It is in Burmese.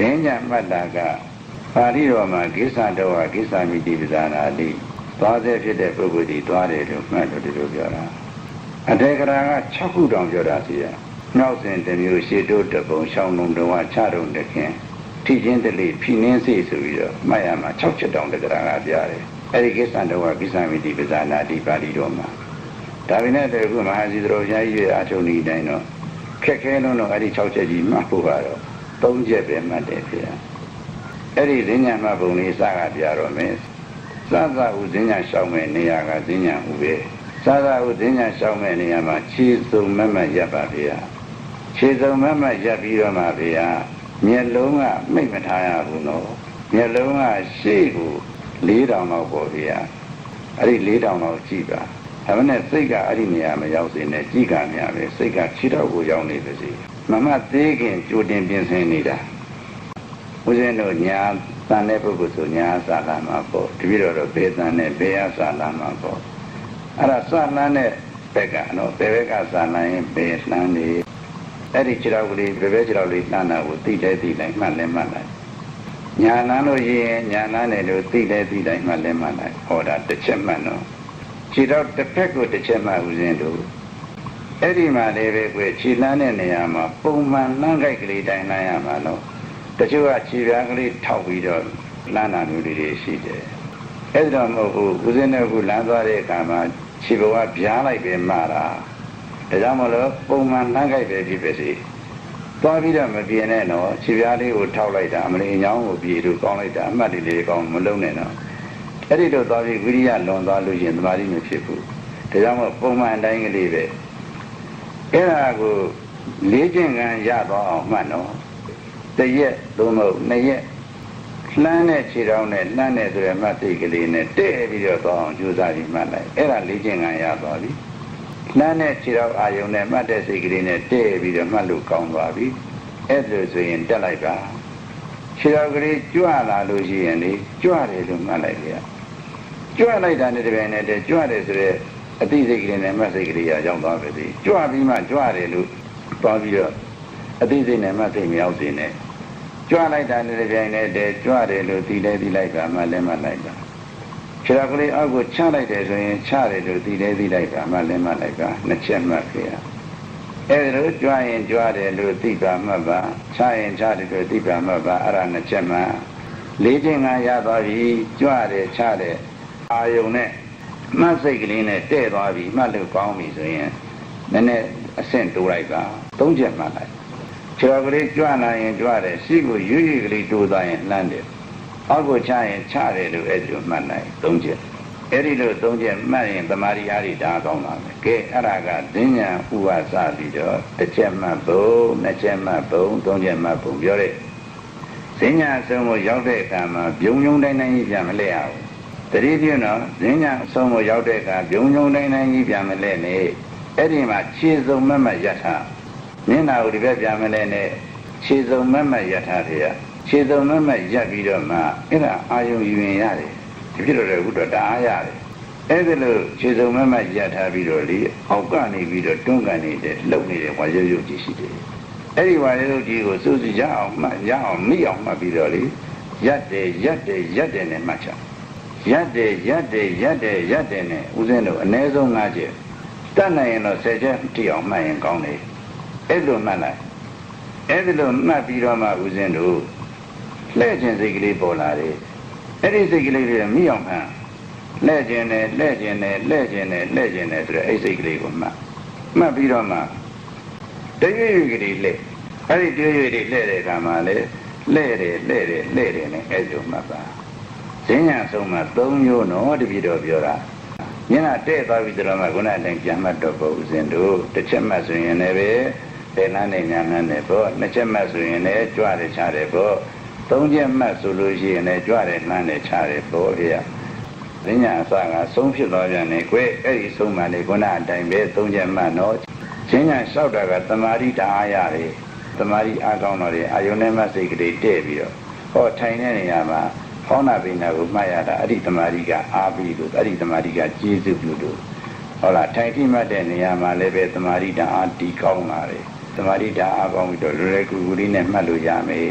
ဈဉ္ညာမှတ်တာကပါဠိတော်မှာကိစ္စတော်ဟာကိစ္စမိတိပဇာနာတိသွားစေဖြစ်တဲ့ပုဂ္ဂိုလ်ဒီသွားတယ်လို့မှတ်လို့ဒီလိုပြောတာအထေကရာက6ခုတောင်ပြောတာစီရနောက်စဉ်တစ်မျိုးရှေတိုးတပုံရှောင်းလုံးတော်ချတုံတခင်ထိချင်းတလေဖိနှင်းစေဆိုပြီးတော့မှတ်ရမှာ6ချက်တောင်တကရာကပြတယ်အဲ့ဒီကိစ္စတော်ဟာကိစ္စမိတိပဇာနာတိပါဠိတော်မှာဒါပေမဲ့တခုမဟာစီတော်ဘုရားကြီးရဲ့အထုံဤတိုင်းတော့ခက်ခဲလုံးတော့အဲ့ဒီ6ချက်ကြီးမှတ်ဖို့ကတော့ 3ချက်ပဲမှတ်တယ်ဖေ။အဲ့ဒီဈဉ္ညာမှတ်ပုံလေးစကားပြတော့မယ်။စသဟုဈဉ္ညာရှောင်းမဲ့နေရာကဈဉ္ညာဟုပဲ။စသဟုဈဉ္ညာရှောင်းမဲ့နေရာမှာခြေစုံမတ်မတ်ရပ်ပါဖေ။ခြေစုံမတ်မတ်ရပ်ပြီးတော့မှဖေ။မျက်လုံးကမိတ်မထားရဘူးနော်။မျက်လုံးကရှေ့ကို၄တောင်လောက်ပေါ်ဖေ။အဲ့ဒီ၄တောင်လောက်ကြည့်ပါ။ ဒါမနဲ့စိတ်ကအဲ့ဒီနေရာမရောက်စေနဲ့ကြည်ကများပဲစိတ်ကခြေတော့ကိုရောက်နေပါစေမမသေးခင်ကြိုတင်ပြင်ဆင်နေတာဦးဇင်းတို့ညာတန်တဲ့ပုဂ္ဂိုလ်ဆိုညာစာလာမှာပေါ့တပည့်တော်တို့ဘေးတန်နဲ့ဘေးအစာလာမှာပေါ့အဲ့ဒါစာလန်းတဲ့ဘက်ကတော့ဘယ်ဘက်ကစာလန်းရင်ဘယ်လှမ်းနေအဲ့ဒီခြေတော်ကလေးဘယ်ဘက်ခြေတော်လေးလှမ်းတာကိုသိတဲ့သိလိုက်မှတ်လဲမှတ်လိုက်ညာလန်းလို့ရရင်ညာလန်းတယ်လို့သိတဲ့သိလိုက်မှတ်လဲမှတ်လိုက်ဟောတာတစ်ချက်မှတ်တော့ ခြေတော့တစ်ဖက်ကိုတစ်ချက်မှဦးဇင်းတို့အဲ့ဒီမှာလည်းပဲကွခြေလန်းတဲ့နေရာမှာပုံမှန်လမ်းကြိုက်ကလေးတိုင်းလမ်းရမှာတော့တချို့ကခြေပြားကလေးထောက်ပြီးတော့လမ်းတာမျိုးတွေရှိတယ်အဲ့ဒါမဟုတ်ဘူးဦးဇင်းတို့ကလမ်းသွားတဲ့အခါမှာခြေဘဝပြားလိုက်ပဲမှားတာဒါကြောင့်မလို့ပုံမှန်လမ်းကြိုက်ပဲဖြစ်ပါစေသွားပြီးတော့မပြင်းနဲ့တော့ခြေပြားလေးကိုထောက်လိုက်တာအမလီအညောင်းကိုပြေလို့ကောင်းလိုက်တာအမှတ်လေးလေးကောင်းမလုံးနဲ့တော့ အဲ့ဒီတော့သွားပြီးဝိရိယလွန်သွားလို့ရင်သမာဓိမဖြစ်ဘူးဒါကြောင့်မို့ပုံမှန်တိုင်းကလေးပဲအဲ့ဒါကိုလေးကျင့်ကံရသွားအောင်မှတ်နော်တရက်သုံးလို့နှစ်ရက်လှမ်းတဲ့ခြေထောက်နဲ့လှမ်းတဲ့ဆိုရမှတ်သိကလေးနဲ့တဲ့ပြီးတော့သွားအောင်ကြိုးစားပြီးမှတ်လိုက်အဲ့ဒါလေးကျင့်ကံရသွားပြီလှမ်းတဲ့ခြေထောက်အာယုံနဲ့မှတ်တဲ့စိတ်ကလေးနဲ့တဲ့ပြီးတော့မှတ်လို့ကောင်းသွားပြီအဲ့ဒါဆိုရင်တက်လိုက်ပါခြေထောက်ကလေးကြွလာလို့ရှိရင်လေကြွတယ်လို့မှတ်လိုက်ကြ ကြွလိုက်တာနဲ့တပည့်နဲ့တည်းကြွတယ်ဆိုရဲအသိစိတ်ကလေးနဲ့မတ်စိတ်ကလေးရရောက်သွားပြီကြွပြီးမှကြွတယ်လို့သွားပြီးတော့အသိစိတ်နဲ့မတ်စိတ်မရောက်စေနဲ့ကြွလိုက်တာနဲ့တပည့်နဲ့တည်းကြွတယ်လို့သိလဲသိလိုက်ပါမှလည်းမှလိုက်ပါခြေတော်ကလေးအောက်ကိုချလိုက်တယ်ဆိုရင်ချတယ်လို့သိလဲသိလိုက်ပါမှလည်းမှလိုက်ပါနှစ်ချက်မှတ်ခဲ့ရအဲ့ဒါလို့ကြွရင်ကြွတယ်လို့သိပါမှတ်ပါချရင်ချတယ်လို့သိပါမှတ်ပါအဲ့ဒါနှစ်ချက်မှလေးခြင်းကရသွားပြီကြွတယ်ချတယ် အာယုံနဲ့မှတ်စိတ်ကလေးနဲ့တဲ့သွားပြီမှတ်လို့ကောင်းပြီဆိုရင်နည်းနည်းအဆင့်တိုးလိုက်ပါသုံးချက်မှတ်လိုက်ခြေတော်ကလေးကြွလာရင်ကြွတယ်ရှိကိုရွရွကလေးတိုးသွားရင်လှမ်းတယ်အောက်ကိုချရင်ချတယ်လို့အဲ့ဒီလိုမှတ်လိုက်သုံးချက်အဲ့ဒီလိုသုံးချက်မှတ်ရင်တမာရီအားဖြင့်ဒါကောင်းပါမယ်ကဲအဲ့ဒါကဒင်းညာဥပစပြီးတော့တစ်ချက်မှတ်ဘုံနှစ်ချက်မှတ်ဘုံသုံးချက်မှတ်ဘုံပြောတဲ့ဒင်းညာအဆုံးကိုရောက်တဲ့အခါမှာပြုံပြုံတိုင်းတိုင်းကြီးပြန်မလဲရဘူး တတိပြုတော့ဈဉ္ညာအဆုံးကိုရောက်တဲ့အခါဘုံုံတိုင်းတိုင်းကြီးပြန်မလဲနဲ့အဲ့ဒီမှာခြေစုံမတ်မတ်ယထာမျက်နာကိုဒီဘက်ပြန်မလဲနဲ့ခြေစုံမတ်မတ်ယထာတွေရခြေစုံမတ်မတ်ရက်ပြီးတော့မှအဲ့ဒါအာယုံယူရင်ရတယ်ဒီဖြစ်တော့လည်းအခုတော့ဒါအားရတယ်အဲ့ဒါလို့ခြေစုံမတ်မတ်ယထာပြီးတော့လေအောက်ကနေပြီးတော့တွန်းကန်နေတဲ့လှုပ်နေတဲ့ဝါရုပ်ရုပ်ကြီးရှိတယ်အဲ့ဒီဝါရုပ်ကြီးကိုစိုးစီရအောင်မှတ်ရအောင်မိအောင်မှတ်ပြီးတော့လေရက်တယ်ရက်တယ်ရက်တယ်နဲ့မှတ်ချ ရက်တယ်ရက်တယ်ရက်တယ်ရက်တယ်နဲ့ဦးဇင်းတို့အ ਨੇ ဆုံး၅ချက်တတ်နိုင်ရင်တော့၁၀ချက်တိအောင်မှတ်ရင်ကောင်းတယ်အဲ့လိုမှတ်လိုက်အဲ့ဒီလိုမှတ်ပြီးတော့မှဦးဇင်းတို့လှဲ့ခြင်းစိတ်ကလေးပေါ်လာတယ်အဲ့ဒီစိတ်ကလေးတွေမိအောင်မှန်လှဲ့ခြင်းနဲ့လှဲ့ခြင်းနဲ့လှဲ့ခြင်းနဲ့လှဲ့ခြင်းနဲ့ဆိုတော့အဲ့စိတ်ကလေးကိုမှတ်မှတ်ပြီးတော့မှတရွေ့ရွေ့ကလေးလှဲ့အဲ့ဒီတရွေ့ရွေ့တွေလှဲ့တဲ့အခါမှာလေလှဲ့တယ်လှဲ့တယ်လှဲ့တယ်နဲ့အဲ့လိုမှတ်ပါ ဈဉ္ညာဆုံးမှာ၃မျိုးနော်တပည့်တော်ပြောတာမျက်နှာတဲ့သွားပြီဆိုတော့မှခုနအတိုင်းပြန်မှတ်တော့ပေါ့ဦးဇင်းတို့တစ်ချက်မှတ်ဆိုရင်လည်းပဲဒေနန်းနဲ့ညာနန်းနဲ့ပေါ့နှစ်ချက်မှတ်ဆိုရင်လည်းကြွတယ်ချတယ်ပေါ့သုံးချက်မှတ်ဆိုလို့ရှိရင်လည်းကြွတယ်နှမ်းတယ်ချတယ်ပေါ့ဗျာဈဉ္ညာအစကဆုံးဖြစ်သွားပြန်တယ်ကွယ်အဲ့ဒီဆုံးမှလေခုနအတိုင်းပဲသုံးချက်မှတ်နော်ဈဉ္ညာလျှောက်တာကတမာရိတအားရတယ်တမာရိအားကောင်းတော့တယ်အာယုန်နဲ့မှစိတ်ကလေးတဲ့ပြီးတော့ဟောထိုင်တဲ့နေရာမှာ ဖောင်းနာပိနာကိုမှတ်ရတာအဲ့ဒီတမာရီကအားပြီးလို့အဲ့ဒီတမာရီကကျေးဇူးပြုလို့ဟုတ်လားထိုင်ထိမှတ်တဲ့နေရာမှာလည်းပဲတမာရီတအားတီးကောင်းလာတယ်တမာရီတအားကောင်းပြီးတော့လွယ်လွယ်ကူကူလေးနဲ့မှတ်လို့ရမယ်